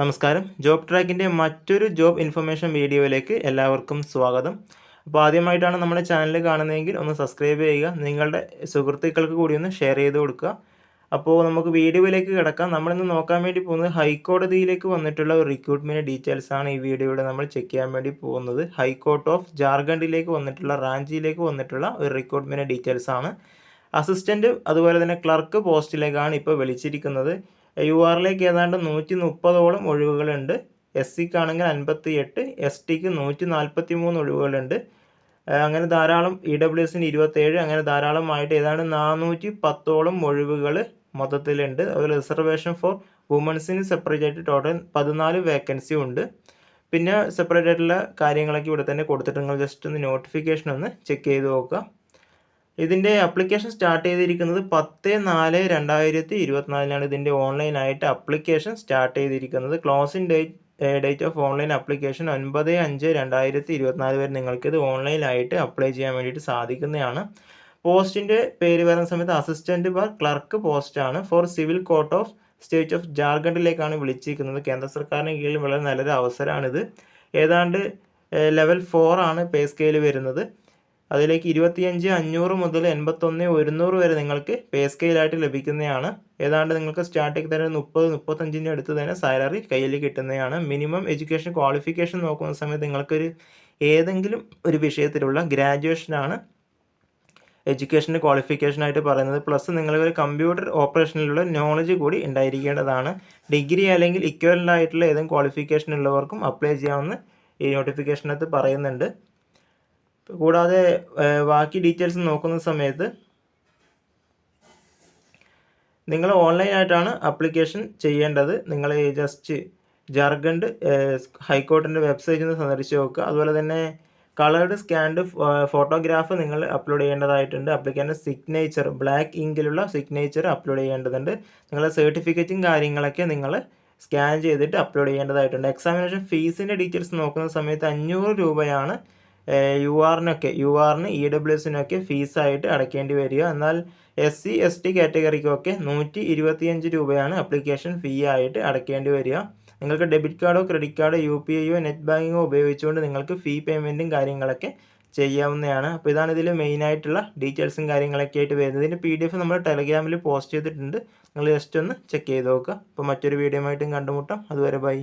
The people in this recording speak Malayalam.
നമസ്കാരം. ജോബ് ട്രാക്കിന്റെ മറ്റൊരു ജോബ് ഇൻഫർമേഷൻ വീഡിയോയിലേക്ക് എല്ലാവർക്കും സ്വാഗതം. അപ്പോൾ ആദ്യമായിട്ടാണ് നമ്മുടെ ചാനൽ കാണുന്നതെങ്കിൽ ഒന്ന് സബ്സ്ക്രൈബ് ചെയ്യുക നിങ്ങളുടെ സുഹൃത്തുക്കൾക്ക് കൂടി ഒന്ന് ഷെയർ ചെയ്ത് കൊടുക്കുക. അപ്പോൾ നമുക്ക് വീഡിയോയിലേക്ക് കിടക്കാം. നമ്മളിന്ന് നോക്കാൻ വേണ്ടി പോകുന്നത് ഹൈക്കോടതിയിലേക്ക് വന്നിട്ടുള്ള ഒരു റിക്രൂട്ട്മെന്റ് ഡീറ്റെയിൽസ് ആണ് ഈ വീഡിയോയുടെ നമ്മൾ ചെക്ക് ചെയ്യാൻ വേണ്ടി പോകുന്നത്. ഹൈക്കോർട്ട് ഓഫ് ജാർഖണ്ഡിലേക്ക് വന്നിട്ടുള്ള റാഞ്ചിയിലേക്ക് വന്നിട്ടുള്ള ഒരു റിക്രൂട്ട്മെന്റ് ഡീറ്റെയിൽസ് ആണ്. അസിസ്റ്റന്റ് അതുപോലെ തന്നെ ക്ലർക്ക് പോസ്റ്റിലേക്കാണ് ഇപ്പോൾ വിളിച്ചിരിക്കുന്നത്. യു ആറിലേക്ക് ഏതാണ്ട് നൂറ്റി മുപ്പതോളം ഒഴിവുകളുണ്ട്. എസ് സിക്കാണെങ്കിൽ അൻപത്തി എട്ട് എസ് ടിക്ക് നൂറ്റി നാൽപ്പത്തി മൂന്ന് ഒഴിവുകളുണ്ട് അങ്ങനെ ധാരാളം ഇ ഡബ്ല്യു എസിന് ഇരുപത്തേഴ് അങ്ങനെ ധാരാളമായിട്ട് ഏതാണ്ട് നാനൂറ്റി പത്തോളം ഒഴിവുകൾ മൊത്തത്തിലുണ്ട്. അതുപോലെ റിസർവേഷൻ ഫോർ വുമൻസിന് സെപ്പറേറ്റ് ആയിട്ട് ടോട്ടൽ പതിനാല് വേക്കൻസി ഉണ്ട്. പിന്നെ സെപ്പറേറ്റ് ആയിട്ടുള്ള കാര്യങ്ങളൊക്കെ ഇവിടെ തന്നെ കൊടുത്തിട്ടുണ്ട്. നിങ്ങൾ ജസ്റ്റ് ഒന്ന് നോട്ടിഫിക്കേഷൻ ഒന്ന് ചെക്ക് ചെയ്ത് നോക്കുക. ഇതിന്റെ അപ്ലിക്കേഷൻ സ്റ്റാർട്ട് ചെയ്തിരിക്കുന്നത് പത്ത് നാല് രണ്ടായിരത്തി ഇരുപത്തിനാലിനാണ്. ഇതിന്റെ ഓൺലൈനായിട്ട് അപ്ലിക്കേഷൻ സ്റ്റാർട്ട് ചെയ്തിരിക്കുന്നത്. Closing date date of online application ഒൻപത് അഞ്ച് രണ്ടായിരത്തി ഇരുപത്തിനാല് വരെ നിങ്ങൾക്കിത് ഓൺലൈനായിട്ട് അപ്ലൈ ചെയ്യാൻ വേണ്ടിയിട്ട് സാധിക്കുന്നതാണ്. പോസ്റ്റിന്റെ പേര് വരുന്ന സമയത്ത് അസിസ്റ്റന്റ് ബാർ ക്ലർക്ക് പോസ്റ്റാണ് for civil court of state of ജാർഖണ്ഡിലേക്കാണ് വിളിച്ചിരിക്കുന്നത്. കേന്ദ്ര സർക്കാരിന് കീഴിൽ വളരെ നല്ലൊരു അവസരമാണിത്. ഏതാണ്ട് ലെവൽ ഫോർ ആണ് പേ സ്കെയിൽ വരുന്നത്. അതിലേക്ക് ഇരുപത്തിയഞ്ച് അഞ്ഞൂറ് മുതൽ എൺപത്തൊന്ന് ഒരുന്നൂറ് വരെ നിങ്ങൾക്ക് പേ സ്കെയിലായിട്ട് ലഭിക്കുന്നതാണ്. ഏതാണ്ട് നിങ്ങൾക്ക് സ്റ്റാർട്ടിങ് തന്നെ മുപ്പത് മുപ്പത്തഞ്ചിന്റെ അടുത്ത് തന്നെ സാലറി കയ്യിൽ കിട്ടുന്നതാണ്. മിനിമം എഡ്യൂക്കേഷൻ ക്വാളിഫിക്കേഷൻ നോക്കുന്ന സമയത്ത് നിങ്ങൾക്കൊരു ഏതെങ്കിലും ഒരു വിഷയത്തിലുള്ള ഗ്രാജുവേഷനാണ് എഡ്യൂക്കേഷന്റെ ക്വാളിഫിക്കേഷനായിട്ട് പറയുന്നത്. പ്ലസ് നിങ്ങൾക്ക് കമ്പ്യൂട്ടർ ഓപ്പറേഷനിലുള്ള നോളജ് കൂടി ഉണ്ടായിരിക്കേണ്ടതാണ്. ഡിഗ്രി അല്ലെങ്കിൽ ഇക്വലന്റ് ആയിട്ടുള്ള ഏതെങ്കിലും ക്വാളിഫിക്കേഷൻ ഉള്ളവർക്കും അപ്ലൈ ചെയ്യാമെന്ന് ഈ നോട്ടിഫിക്കേഷനകത്ത് പറയുന്നുണ്ട്. കൂടാതെ ബാക്കി ഡീറ്റെയിൽസ് നോക്കുന്ന സമയത്ത് നിങ്ങൾ ഓൺലൈനായിട്ടാണ് അപ്ലിക്കേഷൻ ചെയ്യേണ്ടത്. നിങ്ങൾ ജസ്റ്റ് ജാർഖണ്ഡ് ഹൈക്കോർട്ടിന്റെ വെബ്സൈറ്റിൽ നിന്ന് സന്ദർശിച്ച് നോക്കുക. അതുപോലെ തന്നെ കളേർഡ് സ്കാൻഡ് ഫോട്ടോഗ്രാഫ് നിങ്ങൾ അപ്ലോഡ് ചെയ്യേണ്ടതായിട്ടുണ്ട്. അപ്ലിക്കന്റെ സിഗ്നേച്ചർ ബ്ലാക്ക് ഇങ്കിലുള്ള സിഗ്നേച്ചർ അപ്ലോഡ് ചെയ്യേണ്ടതുണ്ട്. നിങ്ങളുടെ സർട്ടിഫിക്കറ്റും കാര്യങ്ങളൊക്കെ നിങ്ങൾ സ്കാൻ ചെയ്തിട്ട് അപ്ലോഡ് ചെയ്യേണ്ടതായിട്ടുണ്ട്. എക്സാമിനേഷൻ ഫീസിന്റെ ഡീറ്റെയിൽസ് നോക്കുന്ന സമയത്ത് അഞ്ഞൂറ് രൂപയാണ് യു ആറിനൊക്കെ യു ആറിന് ഇ ഡബ്ല്യു എസിനൊക്കെ ഫീസായിട്ട് അടയ്ക്കേണ്ടി വരിക. എന്നാൽ എസ് സി എസ് ടി കാറ്റഗറിക്കൊക്കെ നൂറ്റി ഇരുപത്തിയഞ്ച് രൂപയാണ് അപ്ലിക്കേഷൻ ഫീ ആയിട്ട് അടയ്ക്കേണ്ടി വരിക. നിങ്ങൾക്ക് ഡെബിറ്റ് കാർഡോ ക്രെഡിറ്റ് കാർഡോ യു പി ഐയോ നെറ്റ് ബാങ്കിങ്ങോ ഉപയോഗിച്ചുകൊണ്ട് നിങ്ങൾക്ക് ഫീ പേയ്മെന്റും കാര്യങ്ങളൊക്കെ ചെയ്യാവുന്നതാണ്. അപ്പോൾ ഇതാണ് ഇതിൽ മെയിനായിട്ടുള്ള ഡീറ്റെയിൽസും കാര്യങ്ങളൊക്കെ ആയിട്ട് വരുന്നത്. ഇതിന്റെ പി ഡി എഫ് നമ്മൾ ടെലഗ്രാമിൽ പോസ്റ്റ് ചെയ്തിട്ടുണ്ട്. നിങ്ങൾ ജസ്റ്റ് ഒന്ന് ചെക്ക് ചെയ്ത് നോക്കുക. അപ്പോൾ മറ്റൊരു വീഡിയോ ആയിട്ടും കണ്ടുമുട്ടാം. അതുവരെ ബൈ.